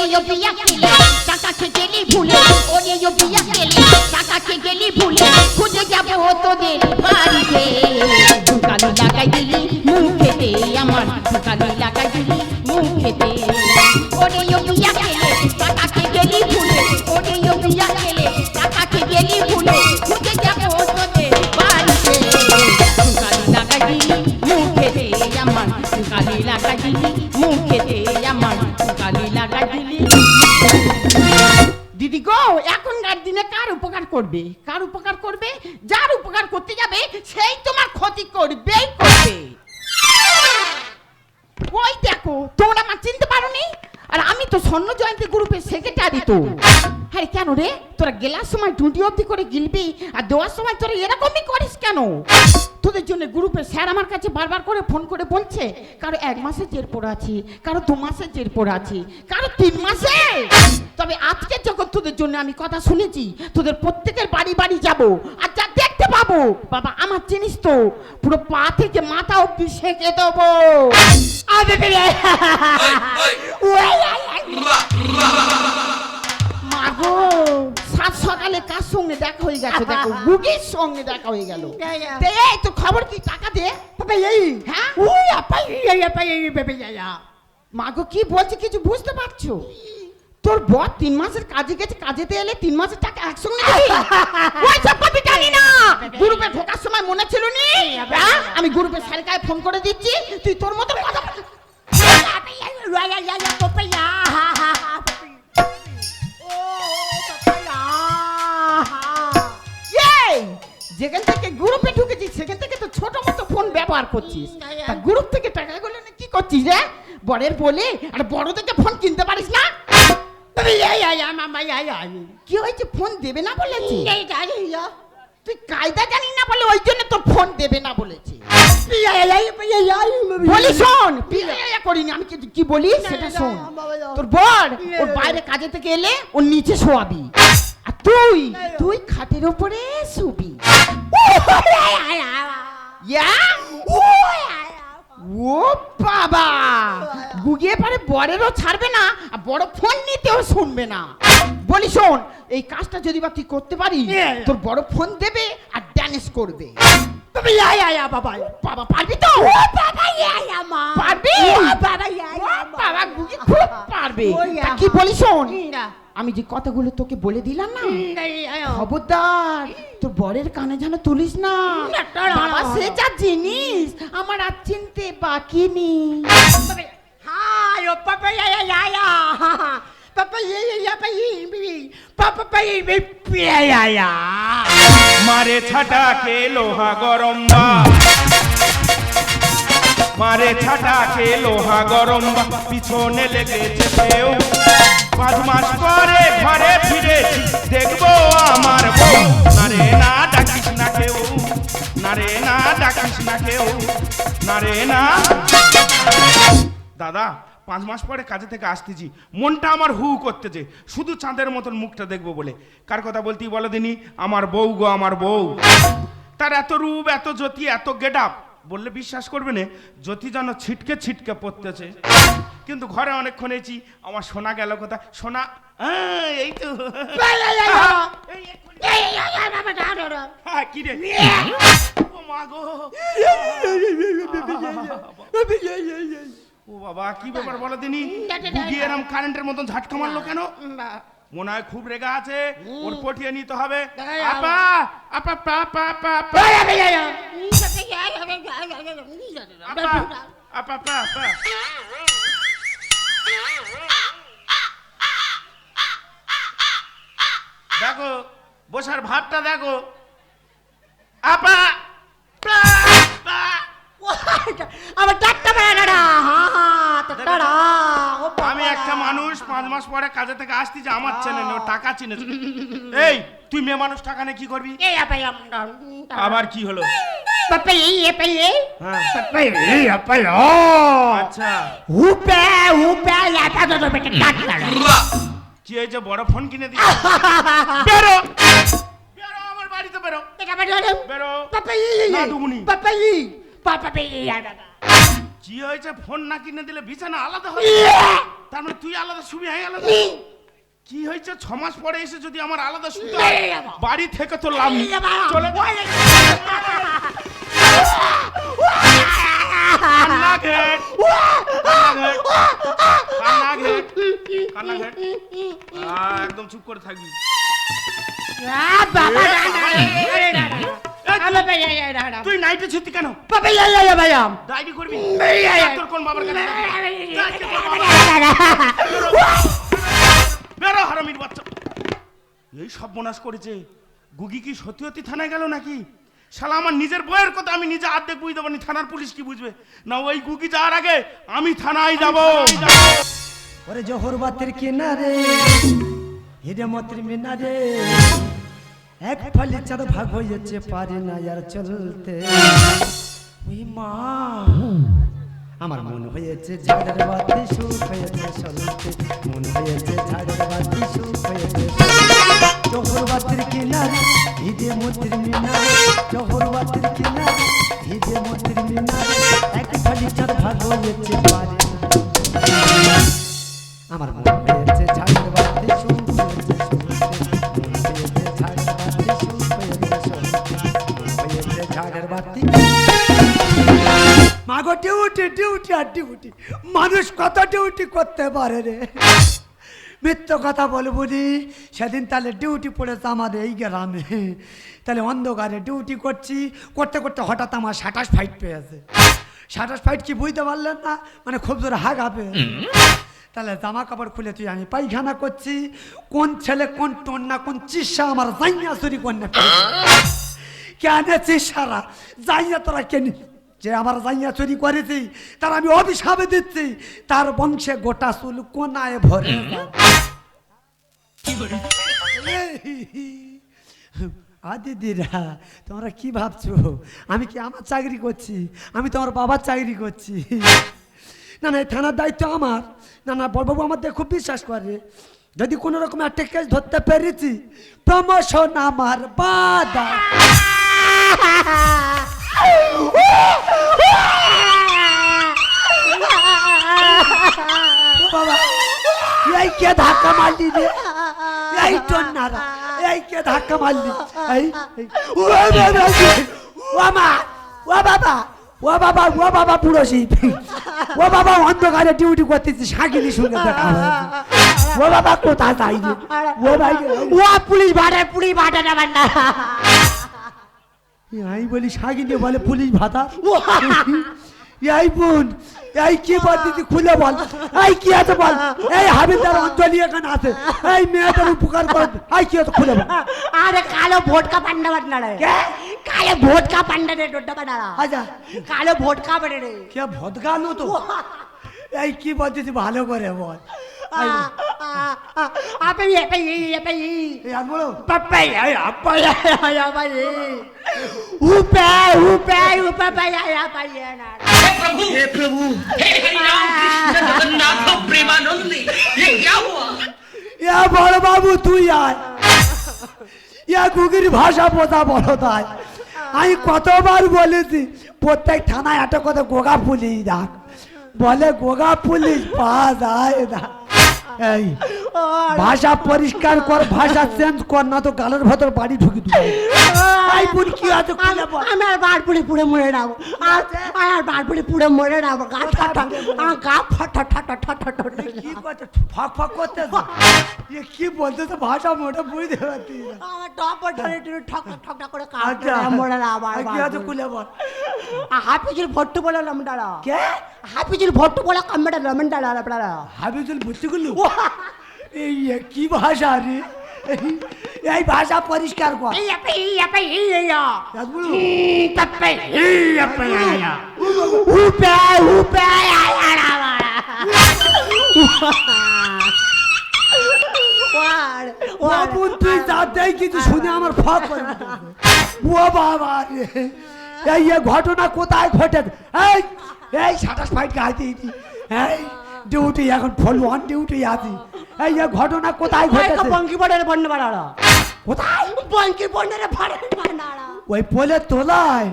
ওরে বিয়া কেলে টাকাকে গেলি ভুলে ওরে বিয়া কেলে টাকাকে গেলি ভুলে খুঁজে যাব তোদের বাড়িতে ঢুকানি লাগাই দিলি মুখেতে আমার ঢুকানি লাগাই দিলি মুখেতে ওরে বিয়া কেলে টাকাকে গেলি ভুলে ওরে বিয়া কেলে টাকাকে গেলি ভুলে খুঁজে যাব তোদের বাড়িতে ঢুকানি লাগাই দিলি মুখেতে আমার ঢুকানি লাগাই দিলি দিদি গো এখনকার দিনে কার উপকার করবে? কার উপকার করবে? যার উপকার করতে যাবে, সেই তোমার ক্ষতি করবেই করবে। ওই দেখো, তোমরা আমার চিনতে পারোনি? আর আমি তো স্বর্ণ জয়ন্তী গ্রুপের সেক্রেটারি তো? আরে কেন রে? তোরা গেলার সময় টুটি অবধি করে গিলবি আর দেওয়ার সময় তোরা এরকমই করিস কেন? তোদের জন্য গ্রুপের স্যার আমার কাছে বারবার করে ফোন করে বলছে কারও এক মাসের জের পড়ে আছি কারও দু মাসের জের পড়ে আছি কারও তিন মাসে? তবে আজকে যখন তোদের জন্য আমি কথা শুনেছি তোদের প্রত্যেকের বাড়ি বাড়ি যাব আর যা বাবা আমার জিনিস তো পুরো পা থেকে মাথা অব্দি সেঁকে দেবো। মাগো সাত সকালে কার সঙ্গে দেখা হয়ে গেছে দেখো গুগির সঙ্গে দেখা হয়ে গেল এই তো খবর কি টাকা দে বাবা এই হ্যাঁ ওই আপা এই আপা এই বেবে মাগো কি বলছে কিছু বুঝতে পারছ তোর বর তিন মাসের কাজে গেছে, কাজেতে এলে তিন মাসের টাকা একসঙ্গে? ওই জানি না! গ্রুপে ঢোকার সময় মনে ছিল নি? হ্যাঁ? আমি গ্রুপে স্যারকায় ফোন করে দিচ্ছি, তুই তোর মতো কথা যেখান থেকে গ্রুপে ঢুকেছিস, সেখান থেকে তো ছোট মতো ফোন ব্যবহার করছিস। গ্রুপ থেকে টাকা গুলো কি করছিস রে? বরের বলে আর বড় থেকে ফোন কিনতে পারিস না? কি হয়েছে ফোন দেবে না বলেছে তুই কায়দা জানিস না বলে ওই জন্য তোর ফোন দেবে না বলেছে বলি শোন করিনি আমি কি- বলি সেটা শোন তোর বর ওর বাইরে কাজে থেকে এলে ওর নিচে শোয়াবি আর তুই তুই খাটের উপরে শুবি ইয়া ও বাবা! গুগিয়ে পারে বরেরও ছাড়বে না আর বড় ফোন নিতেও শুনবে না। বলি শোন এই কাজটা যদি বা তুই করতে পারিস তোর বড় ফোন দেবে আর ড্যান্স করবে। বাবা। পারবি তো? পারবি? ও বাবা গুগি খুব পারবে। ও. কি বলি শোন? আমি যে কথাগুলো তোকে বলে দিলাম না খবরদার তোর বরের কানে যেন তুলিস না। বাবা সে। যা জিনিস আমার আর চিনতে বাকি নেই। মারে ছাটাকে লোহা গরম বা। মারে ছাটাকে লোহা গরম পিছনে লেগেছে কেউ পাঁচ মাস পরে ঘরে ফিরেছি, দেখব আমার বউ। নারে না ডাকিস না কেউ। নারে না ডাকিস না কেউ। না রে, না। দাদা, পাঁচ মাস পরে কাজে থেকে আসতেছি। মনটা আমার হু করতেছে শুধু চাঁদের মতন মুখটা দেখব বলে। কার কথা বলতেই বলো দিনি? আমার বউ গো, আমার বউ। তার এত রূপ, এত জ্যোতি, এত গেট আপ। বললে বিশ্বাস করবে না জ্যোতি যেন ছিটকে ছিটকে পড়তেছে। কিন্তু ঘরে অনেকক্ষণ এসি আমার শোনা গেল কথা শোনা আহ, এই তো। হ্যাঁ, কি রে? ও মা গো। ও বাবা কি ব্যাপার বলো গুগিয়ে এরম কারেন্টের মতন ঝাটকা মারলো কেন? মনে হয় খুব রেগা আছে ওর পটিয়ে নিতে হবে। আপা আপা পা পা পা। পা আপা আপা পা পা দেখো বসার ভাতটা দেখো। আপা। আমার ডাক্তার আমি একটা মানুষ পাঁচ মাস পরে কাজে থেকে আসছি যে আমার চেনে ও টাকা চিনে এই তুই মেয়ে মানুষ টাকা নিয়ে কি করবি? আবার কি হলো? কি হয়েছে বড় ফোন কিনে দিই বেরো। বেরো আমার বাড়িতে বেরো। পারো বেরো। পাপা এই। কি হয়েছে? ফোন না কিনে দিলে বিছানা আলাদা হবে তার মানে তুই আলাদা শুবি হয়ে আলাদা? কি হয়েছে? ছ মাস পরে এসে যদি আমার আলাদা শুতে হয়, বাড়ি থেকে তো লাভ চলে একদম চুপ করে থাকবি। বাবা, তুই নাইটে ছুটি কেন? বাবা, ইয়া, ইয়া, ইয়া, ভাইয়া। ডায়েরি করবি? এই। তোর কোন বাবার কাছে। বেরো হারামির বাচ্চা। সব বোনাস করেছে। গুগি কি সত্যি সত্যি থানায় গেল নাকি? শালা আমার নিজের বইয়ের কথা আমি নিজে অর্ধেক বুঝতে পারি থানার পুলিশ কি বুঝবে? না ওই গুগি যাওয়ার আগে আমি থানায় যাব। ওরে জহর বাতের কিনারে হিরে মতির মিনারে। এক ফালি চাঁদ ভাগ হয়েছে, পারি না আর চলতে। ওই মা, আমার মন হয়েছে ঝাড়ের বাতি, সুখ হয়েছে চলতে মন হয়েছে ঝাড়ের বাতি, সুখ হয়েছে জহর বাতির কিনারে হিরে মতির মিনারে। জহর বাতির কিনারে হিরে মতির মিনারে। এক ফালি চাঁদ ভাগ হয়েছে, পারি আমার মন ডিউটি ডিউটি আর ডিউটি মানুষ কত ডিউটি করতে পারে রে? মিথ্য কথা বলব নি। সেদিন তাহলে ডিউটি পড়েছে আমাদের এই গ্রামে। তাহলে অন্ধকারে ডিউটি করছি। করতে করতে হঠাৎ আমার সাতাশ ফাইট পেয়েছে। সাতাশ ফাইট কি বুঝতে পারলেন না? মানে খুব জোরে হাগ হবে তাহলে জামা কাপড় খুলে তুই আমি পায়খানা করছি। কোন ছেলে কোন টন্না কোন চিসা আমার জাইয়া চুরি কন্যা কেন চিসারা জাইয়া তোরা কেন যে আমার জাইয়া চুরি করেছি তার আমি অভিশাপে দিচ্ছি তার বংশে গোটা চুল কোনায় ভরে আ দিদিরা তোমরা কি ভাবছ? আমি কি আমার চাকরি করছি? আমি তোমার বাবার চাকরি করছি। না না এই থানার দায়িত্ব আমার। না না বড়বাবু আমার দিয়ে খুব বিশ্বাস করে। যদি কোনো রকম একটা কেস ধরতে পেরেছি প্রমোশন আমার বাদা ধাক্কা মারলি এই টন্নারা এই কে ধাক্কা মারলি? এই ও বাবা ও বাবা ও বাবা ও বাবা ও, বাবা, অন্ধকারে ডিউটি করতেছি সাকিলির সঙ্গে দেখা ও, বাবা, কোথায় রে? ও ভাই ও, পুলিশ ভাড়া পুলিশ ভাড়া না। আমি বলি সাকিনি বলে পুলিশ ভাতা। এই বোন এই কি বল দিদি খুলে বল। এই কি আছে বল? এই হাবিলদার অঞ্চলি এখানে আছে। এই মেয়েদের উপকার কর। এই কি আছে খুলে বল। আরে কালো ভোটকা পান্ডা বান্ডা রে? কালো ভোটকা পান্ডা রে ডোড্ডা পান্ডা আচ্ছা। কালো ভোটকা রে। কে ভদগানো তো? এই কি বল দিদি ভালো করে বল এই বল। আপে আপে আপে এই আর বলো পাপা আপা আপা উপে উপে উপে পায়া পায়া না हे प्रभु हे हरिराम कृष्ण जगन्नाथ प्रेमानंदी ये क्या हुआ ইয়া বড় বাবু তুই আয় ইয়া গুগির ভাষা বোঝা বড় তাই আমি কতবার বলেছি প্রত্যেক থানায় একটা কথা গোগা পুলিশ ডাক বলে গোগা পুলিশ পাওয়া যায় না এই ভাষা পরিষ্কার কর ভাষা চেঞ্জ কর না তো গালের ভেতর বাড়ি ঢুকি দিবে। এই বোন কি আছে খুলে বল। আমি আর বারপুরে পুড়ে মরে যাব। আর আর বারপুরে পুড়ে মরে যাব। গা ঠাটা আমার গা ফাটা ঠাটা ঠাটা ঠাটা কি করতে ফাঁক ফাঁক করতে এ কি বলতে তো ভাষা মোটা বুঝতে পারছি না। আমার টপ ধরে একটু ঠক ঠক করে আচ্ছা। কাটে মরে না আবার আর কি আছে খুলে বল। হাফিজুর ভট্টু বলে লমডালা কে? হাফিজুর ভট্টু বলে কম্বেটা লমডালা আপনারা হাবিজুল বুঝতেগুলো এই কি ভাষা রে? এই- ভাষা পরিষ্কার কর। তুই যা দেয় কিছু শুনে আমার ফাঁক। ও বাবা রে। এই ঘটনা কোথায় ঘটে এই এই সাতাশ ফাইট গাইতে এই ডিউটি এখন ফুল ওয়ান ডিউটি আছি। এই এ ঘটনা কোথায় ঘটেছে বঙ্কি বর্ডারে বন্ড বাড়াড়া কোথায়? বঙ্কি বর্ডারে বাড়াড়া ওই পোলে তোলায়?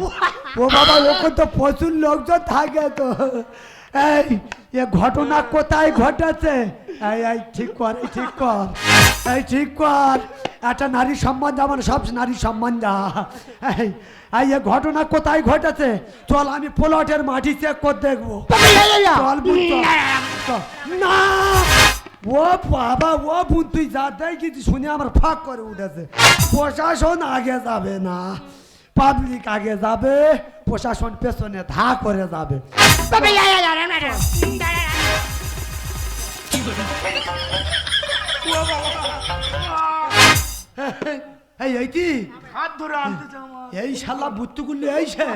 ও বাবা। ওখানে তো প্রচুর লোকজন থাকে তো। এই এ ঘটনা কোথায় ঘটেছে? এই এই ঠিক কর এই ঠিক কর। এই ঠিক কর। একটা নারী সম্বন্ধে আমার সব নারী সম্বন্ধ। এই এই এ ঘটনা কোথায় ঘটেছে? চল আমি প্লটের মাটি চেক করে দেখব। চল। না! ও বাবা ও বুন তুই যা দেয় কিছু শুনে আমার ফাঁক করে উঠেছে। প্রশাসন আগে যাবে না। পাবলিক আগে যাবে প্রশাসন পেছনে ধা করে যাবে। এই এই কি? হাত ধরে আনতে এই শালা বুত্তুগুলো এই সে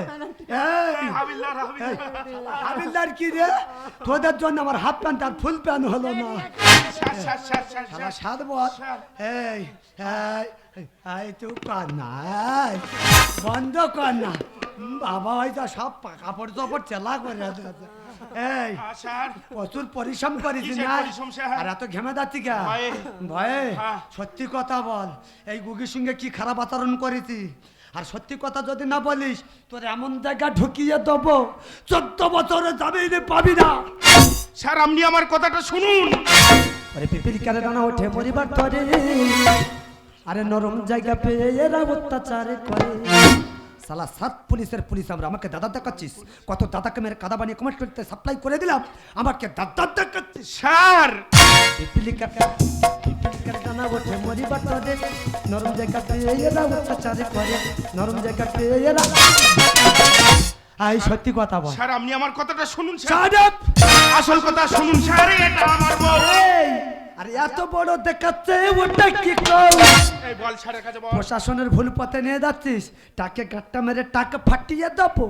এই হাবিলদার হাবিলদার। কি রে? তোদের জন্য আমার হাফ প্যান্ট আর ফুল প্যান্ট হলো না। শালা সাত বল। এই এই তুই কর না বন্ধ কর না। বাবা হয়তো সব কাপড় চাপড় চেলা করে। এই প্রচুর পরিশ্রম করেছি না। আর এত ঘেমে যাচ্ছি কে? ভয়ে। হ্যাঁ। সত্যি কথা বল এই গুগির সঙ্গে কি খারাপ আচরণ করেছি? আর সত্যি কথা যদি না বলিস তোর এমন জায়গা ঢুকিয়ে দেবো চোদ্দ বছরে যাবে রে পাবি না। স্যার আপনি আমার কথাটা শুনুন। আরে পিপিল কেন না ওঠে পরিবার ধরে। আরে নরম জায়গা পেয়ে এরা অত্যাচার করে। সালা সাত পুলিশের পুলিশ আমরা আমাকে দাদা দেখাচ্ছিস। কত দাদাকে মেরে কাদা বানিয়ে কমেন্ট করতে সাপ্লাই করে দিলাম আমাকে দাদা দেখাচ্ছিস। স্যার! পিপিলিকা ওঠে মরিবার নরম জায়গা পেয়ে এরা অত্যাচার করে নরম জায়গা পেয়ে এরা আই সত্যি কথা বল স্যার আপনি আমার কথাটা শুনুন স্যার আসল কথা শুনুন স্যার এটা আমার বউ আরে এত বড় দেখাচ্ছে ওটা কি এই বল স্যারের কাছে বল প্রশাসনের ভুল পথে নিয়ে যাচ্ছিস টাকে গাট্টা মেরে টাকা ফাটিয়ে দেবো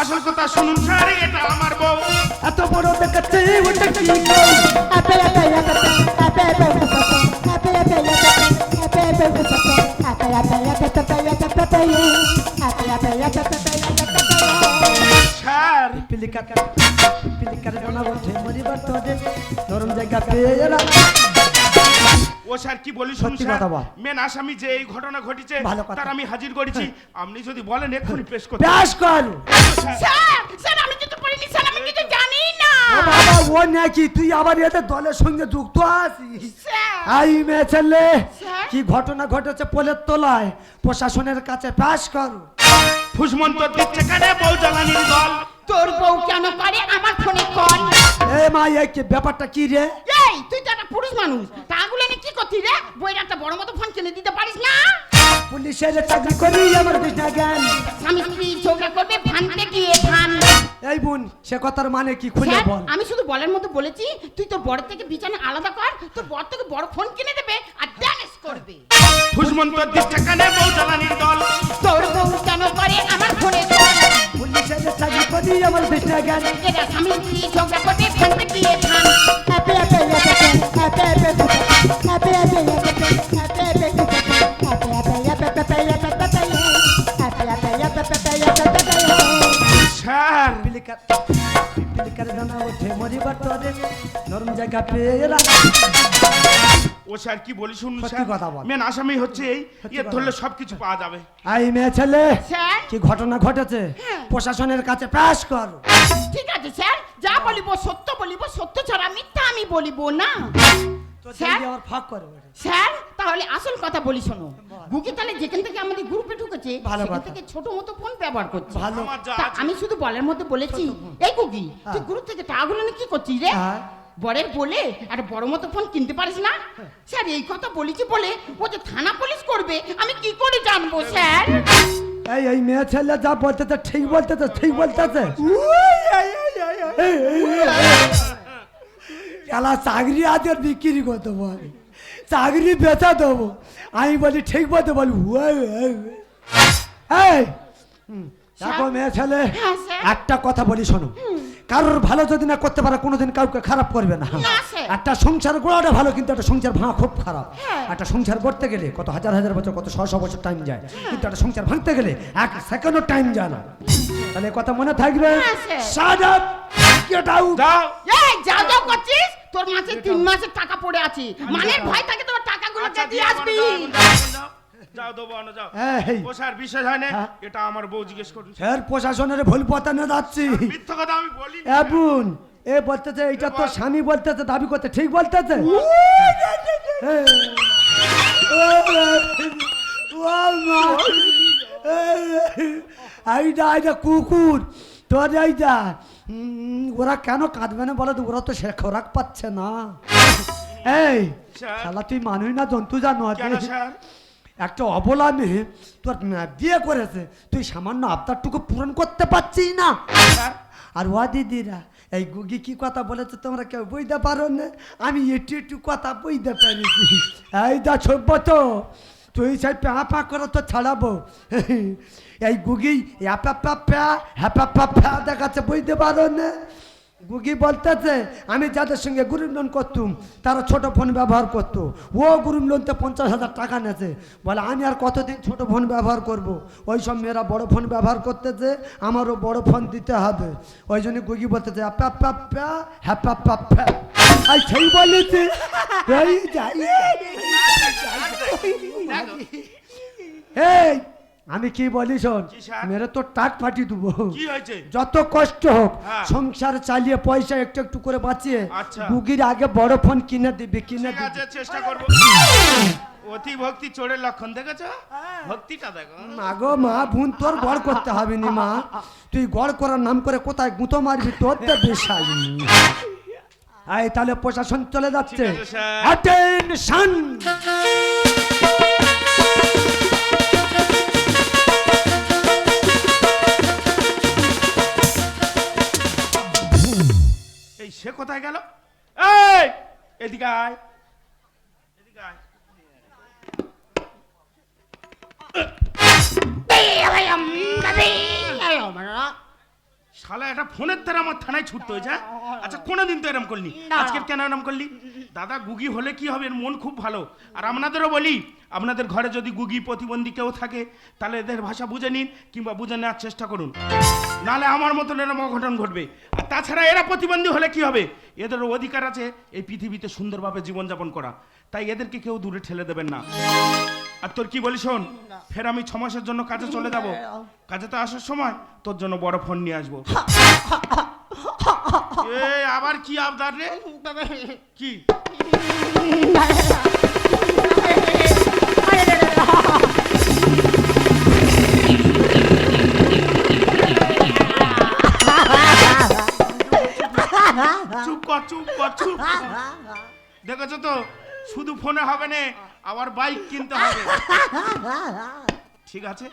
আসল কথা শুনুন স্যার এটা আমার বউ এত বড় দেখাচ্ছে ওটা কি কর স্যার ও স্যার কি বলি শুনুন সত্যি স্যার? কথা বল। মেন আসামি যে এই ঘটনা ঘটেছে তার আমি হাজির করেছি। আপনি যদি বলেন এক্ষুনি পেশ কর। স্যার স্যার আমি কিছু করিনি স্যার আমি কিছু জানি না। বাবা ও নাকি তুই আবার এদের দলের সঙ্গে যুক্ত আছিস? আই মেয়ে ছেলে কি ঘটনা ঘটেছে পোলের তোলায়? প্রশাসনের কাছে পাশ কর। ফুসমন্ত দিচ্ছে কানে বউ জ্বালানির দল। তোর বউ কেন করে আমার ফোনে কল? এ মা এই কি ব্যাপারটা কি রে? এই তুই তো একটা পুরুষ মানুষ। তাগুলো নিয়ে কি করছিস রে? বইয়ের একটা বড় মতো ফোন কিনে দিতে পারিস না? পুলিশের চাকরি করি আমার কৃষ্ণা জ্ঞান। স্বামী স্ত্রী ঝগড়া করবে ভানতে গিয়ে ভান এই বোন সে কথার মানে কি খুলে বল। আমি শুধু বলার মতো বলেছি তুই তোর বড় থেকে বিছানা আলাদা কর তোর বড় থেকে বড় ফোন কিনে দেবে আর ড্যামেজ করবে। ফুসমন্ত দিচ্ছে কানে বউ জ্বালানির দল তোর বউ কেন করে আমার ফোনে কল পুলিশের চাকরি করি আমার কৃষ্ণা জ্ঞান এরা স্বামী স্ত্রী ঝগড়া করবে ভানতে গিয়ে ভান স্যার পিলিকার পিলিকার ডানা ওঠে মরিবার তরে নরম জায়গা পেয়ে এরা ও স্যার কি বলি শুনুন সত্যি স্যার? কথা বল। মেন আসামি হচ্ছে এই সত্যি ইয়ে কথা ধরলে বল। সবকিছু পাওয়া যাবে। আই মেয়ে ছেলে স্যার? কি ঘটনা ঘটেছে? প্রশাসনের কাছে পাশ কর। ঠিক আছে স্যার। যা বলিব সত্য বলিব সত্য ছাড়া মিথ্যা আমি বলিব না। তো স্যার? ফাঁক করে তাহলে আসল কথা বলি শোনো। বুকি তাহলে যেখান থেকে আমাদের গ্রুপে ঢুকেছে ভালো সেখান কথা। থেকে ছোট মতো ফোন ব্যবহার করছে। ভালো। আমার যা তা আছে। আমি শুধু বলার মধ্যে বলেছি এই কুকি তুই হ্যাঁ। গ্রুপ থেকে টাকাগুলো নিয়ে কি করছিস রে? হ্যাঁ। বরের বলে একটা বড় মতো ফোন কিনতে পারিস না? স্যার এই কথা বলেছি বলে ও যে থানা পুলিশ করবে আমি কি করে জানব স্যার? এই এই মেয়ে ছেলে যা বলতেছে ঠিক বলতেছে ঠিক বলতে বলতেছে। খেলা চাকরি আজ বিক্রি করতে বল। চাকরি বেচা দেবো। আমি বলি ঠিক বলতে বলি। এই দেখো মেয়ে ছেলে হ্যাঁ, একটা কথা বলি শোনো। কারোর ভালো যদি না করতে পারে কোনোদিন কাউকে খারাপ করবে না। একটা সংসার গোড়াটা ভালো কিন্তু একটা সংসার ভাঙা খুব খারাপ। হ্যাঁ। একটা সংসার করতে গেলে কত হাজার হাজার বছর কত শশ বছর টাইম যায়। কিন্তু একটা সংসার ভাঙতে গেলে এক সেকেন্ডও টাইম যায় না। তাহলে কথা মনে থাকবে? হ্যাঁ, এই করছিস? তোর মাসে তিন মাসের টাকা পড়ে আছে। মানে ভয় থাকে তোর টাকাগুলো আচ্ছা, দিয়ে আসবি। যাও, দেবো আনো যাও। এই, হয় না? হ্যাঁ। এটা আমার বউ জিজ্ঞেস করুন ফের প্রশাসনের ভুল পথে না যাচ্ছি। মিথ্যা কথা আমি বলি এ এ বলতেছে এইটা স্বামী বলতেছে দাবি করতে। ঠিক বলতেছে? হ্যাঁ। কুকুর। তোর ওরা কেন কাঁদবে না বলো তো? ওরা তো সে খোরাক পাচ্ছে না। এই। শালা তুই মানুষ না জন্তু জানো একটা অবলা মেয়ে তোর বিয়ে করেছে তুই সামান্য আবদারটুকু পূরণ করতে পারছিস না। আর ও দিদিরা এই গুগি কি কথা বলেছে তোমরা কেউ বুঝতে পারো না? আমি একটু একটু কথা বুঝতে পেরেছি। এই যা সভ্য তো তুই সেই প্যা পা করে তো ছাড়াবো। এই গুগি হ্যাপা পা প্যা হ্যাপা পা প্যা দেখাচ্ছে বুঝতে পারো না? গুগি বলতেছে আমি যাদের সঙ্গে গ্রুপ লোন করতুম তারা ছোট ফোন ব্যবহার করতো ও গ্রুপ লোনতে পঞ্চাশ হাজার টাকা নেছে বলে আমি আর কতদিন ছোট ফোন ব্যবহার করব। ওই সব মেয়েরা বড় ফোন ব্যবহার করতেছে আমারও বড় ফোন দিতে হবে ওই জন্য গুগি বলতেছে হ্যাঁ আর বলেছে আমি কি বলি শোন? মেরে তো টাক ফাটিয়ে দেবো। কি হয়েছে? যত কষ্ট হোক হ্যাঁ। সংসার চালিয়ে পয়সা একটু একটু করে বাঁচিয়ে আচ্ছা। গুগির আগে বড় ফোন কিনে দিবি কিনে দিবি। চেষ্টা করব। অতি ভক্তি চোরের লক্ষণ দেখেছ? ভক্তিটা দেখো। মাগো মা বোন তোর গড় করতে হবে নি মা। তুই গড় করার নাম করে কোথায় গুঁতো মারবি তোর তো বেশাই আই তাহলে প্রশাসন চলে যাচ্ছে। অ্যাটেনশন সে কোথায় গেল? এই এদিকে আয়। এদিকে আয় শালা এটা ফোনের দ্বারা আমার থানায় ছুটতে হয়েছে হ্যাঁ? আচ্ছা কোনোদিন তো এরম করলি। আজকে কেন এরম করলি? দাদা গুগি হলে কি হবে? এর মন খুব ভালো। আর আপনাদেরও বলি আপনাদের ঘরে যদি গুগি প্রতিবন্ধী কেউ থাকে তাহলে এদের ভাষা বুঝে নিন কিংবা বুঝে নেওয়ার চেষ্টা করুন। নালে আমার মতন এরম অঘটন ঘটবে। আর তাছাড়া এরা প্রতিবন্ধী হলে কি হবে? এদের অধিকার আছে এই পৃথিবীতে সুন্দরভাবে জীবনযাপন করা। তাই এদেরকে কেউ দূরে ঠেলে দেবেন না। আর তোর কি বলি শোন? ফের আমি ছ মাসের জন্য কাজে চলে যাব। কাজে তো আসার সময় তোর জন্য বড় ফোন নিয়ে আসব। এ আবার কি আবদার রে? কি? চুপ কর চুপ কর চুপ দেখেছ তো? শুধু ফোনে হবে না আবার বাইক কিনতে হবে। ঠিক আছে?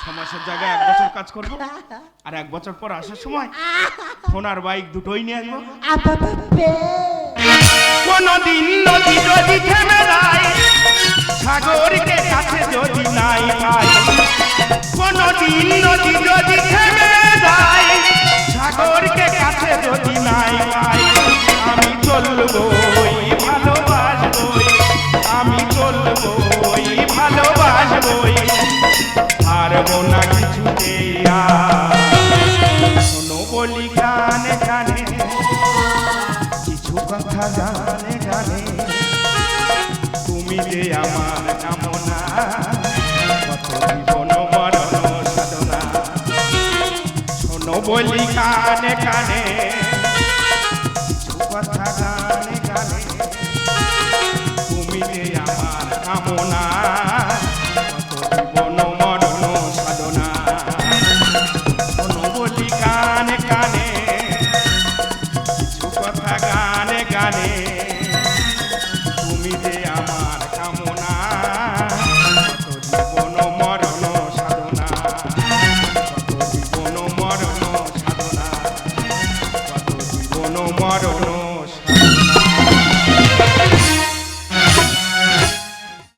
ছ মাসের জায়গায় এক বছর কাজ করব আর এক বছর পর আসার সময় ফোন আর বাইক দুটোই নিয়ে আসব। কোনদিন নদী যদি থেমে যায় সাগরকে কাছে যদি নাই পাই। কোনদিন নদী যদি থেমে যায় সাগরকে কাছে যদি নাই পাই। আমি চলবো পারব না কিছুতে শোনো বলি গানে গানে। কিছু কথা গানে গানে। তুমি যে আমার কামনা বলি কানে কিছু কথা গানে গানে। তুমি আমার কামনা